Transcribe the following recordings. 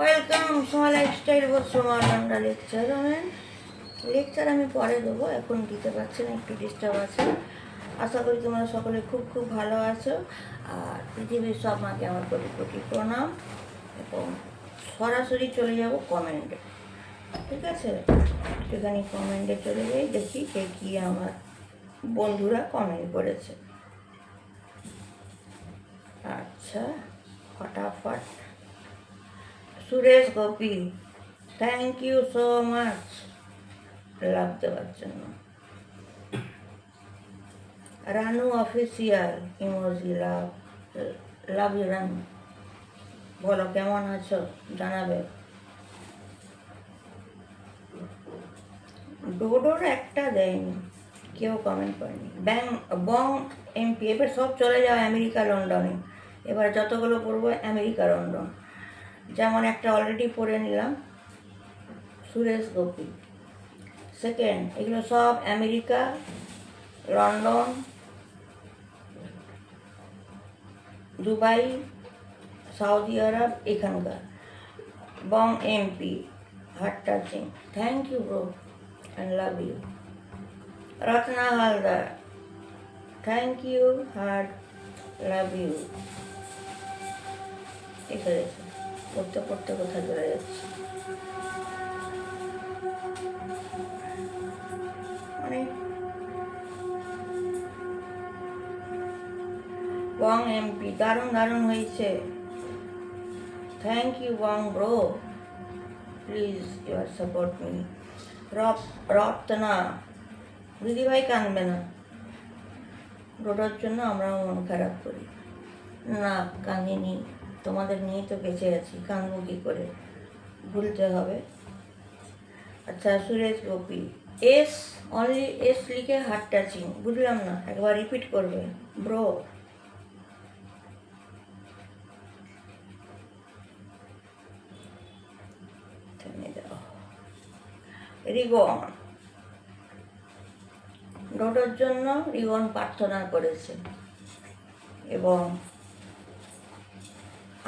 Welcome Soma lifestyle বল সোমা লন্ডা lecture আমি লেকচার আমি পরে দেবো, এখন দিতে পারছি না, একটু ডিস্টার্ব আছে। আশা করি তোমরা সকলে খুব খুব ভালো আছো, আর পৃথিবীর সব মাকে আমার কোটি কোটি প্রণাম, এবং সরাসরি চলে যাব কমেন্টে ঠিক আছে? একটুখানি কমেন্টে চলে যাই, দেখি কে কী আমার বন্ধুরা কমেন্ট করেছে। আচ্ছা ফটাফট। Suresh Gopi thank you so much love দেওয়ার জন্য। Ranu official emoji love love you Ranu. বলো, কেমন আছো? জানাবে। ডোডোর একটা দেয়নি, কেউ কমেন্ট করেনি। ব্যাং, বং, এমপি, এবার সব চলে যাও আমেরিকা, লন্ডনে। এবার যতগুলো পড়ব, আমেরিকা, লন্ডন। যেমন একটা অলরেডি পড়ে নিলাম, সুরেশ গোপী। সেকেন্ড এগুলো সব America, London, Dubai, Saudi Arab, এখানকার। Bong MP heart touching thank you bro and love you Ratna Haldar. Thank you heart love you এখানে এসে পড়তে পড়তে কোথায় চলে যাচ্ছে? মানে বং এমপি দারুণ দারুণ হয়েছে। Thank you Bong bro please your support me রপ রপ্তনা। দিদিভাই কাঁদবে না। রোডার জন্য আমরাও মন খারাপ করি। না, কাঁদিনি। তোমাদের নিয়ে তো বেঁচে আছি কাঁদবো কী করে। ভুলতে হবে। আচ্ছা Suresh Gopi, S only S লিখে হার্ট টাচিং বুঝলাম না, একবার রিপিট করবে। ব্রো। রিগন ডোডোর জন্য রিগন প্রার্থনা করেছে। এবং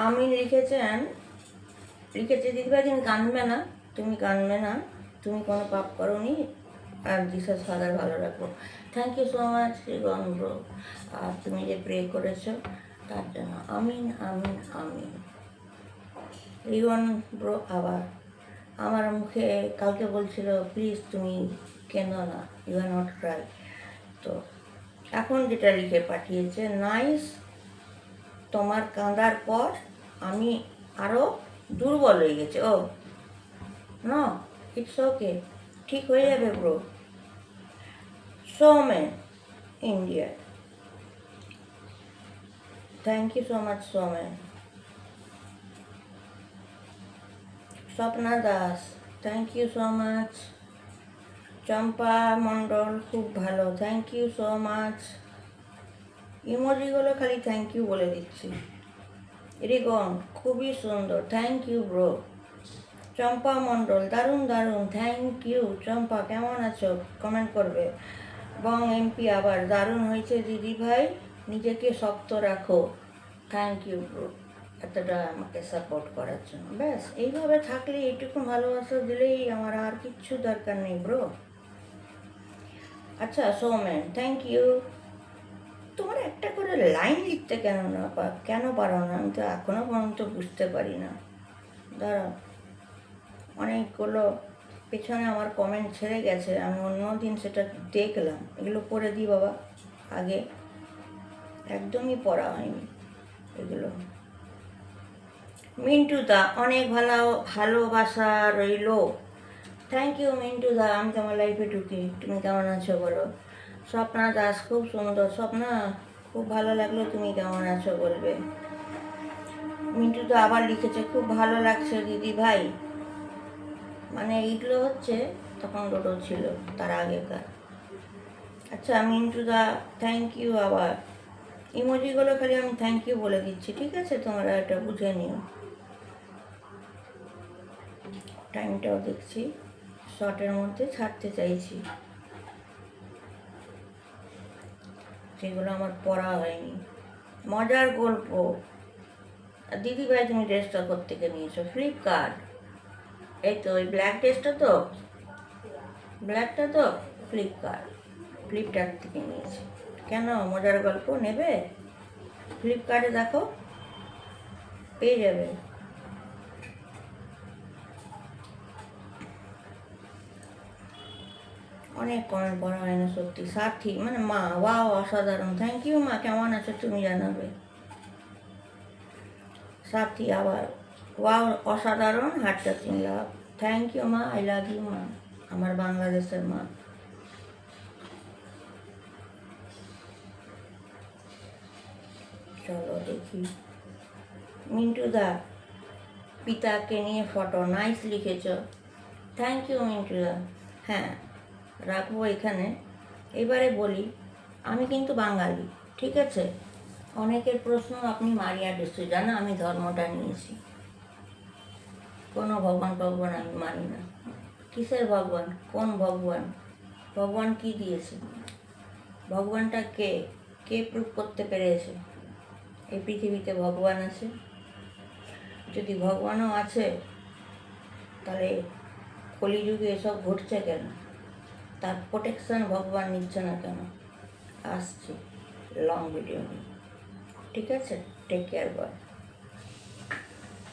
আমি লিখেছেন, লিখেছে, দিদিভাই, তুমি কাঁদবে না, তুমি কাঁদবে না, তুমি কোনো পাপ করনি, আর জিসাস ফাদার ভালো রাখো। Thank you so much Rigan bro আর তুমি যে প্রে করেছ, তার জন্য আমিন আমিন আমিন। রিগন ব্রো আবার, আমার মুখে কালকে বলছিল প্লিজ তুমি কেন না ইউ আর নট ক্রাই তো এখন যেটা লিখে পাঠিয়েছে নাইস তোমার কাঁদার পর আমি আরও দুর্বল হয়ে গেছে, ও। না ইটস ওকে ঠিক হয়ে যাবে bro Somen India thank you so much Somen Swapna Das thank you so much Champa Mondal খুব ভালো থ্যাংক ইউ সো মাচ ইমোজিগুলো খালি থ্যাংক ইউ বলে দিচ্ছি। রিগন খুবই সুন্দর। Thank you bro Champa Mondal, দারুণ দারুণ। থ্যাংক ইউ চম্পা, কেমন আছো? কমেন্ট করবে। বং এমপি আবার, দারুণ হয়েছে দিদি ভাই। নিজেকে শক্ত রাখো। থ্যাংক ইউ ব্রো এতটা আমাকে সাপোর্ট করার জন্য। ব্যাস, এইভাবে থাকলে এইটুকু ভালোবাসা দিলেই আমার আর কিচ্ছু দরকার নেই ব্রো আচ্ছা সৌমেন থ্যাংক ইউ তোমার একটা করে লাইন লিখতে কেন না কেন পারো না? আমি তো এখনও পর্যন্ত বুঝতে পারি না। দাঁড়াও। অনেকগুলো পেছনে আমার কমেন্ট ছেড়ে গেছে। আমি অন্য দিন সেটা দেখলাম। এগুলো পড়ে দিই বাবা, আগে। একদমই পড়া হয়নি এগুলো। মিন্টু দা অনেক ভালো, ভালোবাসা রইল। থ্যাংক ইউ মিন্টু দা আমি তোমার লাইফে ঢুকি। তুমি কেমন আছো বলো? স্বপ্না দাস, খুব সুন্দর। স্বপ্না, খুব ভালো লাগল তুমি কেমন আছো বলবে। মিন্টু তো আবার লিখেছে, খুব ভালো লাগছে দিদি ভাই। মানে এইগুলো হচ্ছে তখন ডোডো ছিল তার আগেকার। আচ্ছা মিন্টু দা থ্যাংক ইউ আবার। ইমোজিগুলো খালি আমি থ্যাংক ইউ বলে দিচ্ছি, ঠিক আছে? তোমরা এটা বুঝে নিও। টাইমটাও দেখছি শর্টের মধ্যে ছাড়তে চাইছি। সেগুলো আমার পড়া হয়নি। মজার গল্প। দিদি ভাই, তুমি ড্রেসটা থেকে নিয়েছো? ফ্লিপকার্ট এই তো, ওই ব্ল্যাক ড্রেসটা তো? ব্ল্যাকটা তো ফ্লিপকার্ট ফ্লিপকার্ট থেকে নিয়েছি। কেন? মজার গল্প? নেবে? ফ্লিপকার্টে দেখো। পেয়ে যাবে। অনেক পড়া হয় না সত্যি। সাথী মানে মা, ওয়াও, অসাধারণ। থ্যাংক ইউ মা, কেমন আছো তুমি জানাবে। সাথী আবার, ওয়াও, অসাধারণ heart touching love thank you মা আই লাভ ইউ মা, আমার বাংলাদেশের মা। চলো দেখি। মিন্টু দা, পিতাকে নিয়ে photo nice লিখেছ। Thank you Mintu da. হ্যাঁ। রাখব এখানে। এবারে বলি, আমি কিন্তু বাঙালি, ঠিক আছে? অনেকের প্রশ্ন আপনি মারিয়া জানা, আমি ধর্মটা নিয়েছি। কোনো ভগবান ভগবান আমি মানি না। কিসের ভগবান? কোন ভগবান? ভগবান কি দিয়েছে? ভগবানটা কে? কে প্রুভ করতে পেরেছে? এই পৃথিবীতে ভগবান আছে? যদি ভগবানও আছে, তাহলে কলিযুগে এসব ঘটছে কেন? তার প্রোটেকশন ভগবান নিচ্ছে না কেন? আসছি লং ভিডিও নিয়ে। ঠিক আছে? টেক কেয়ার বয়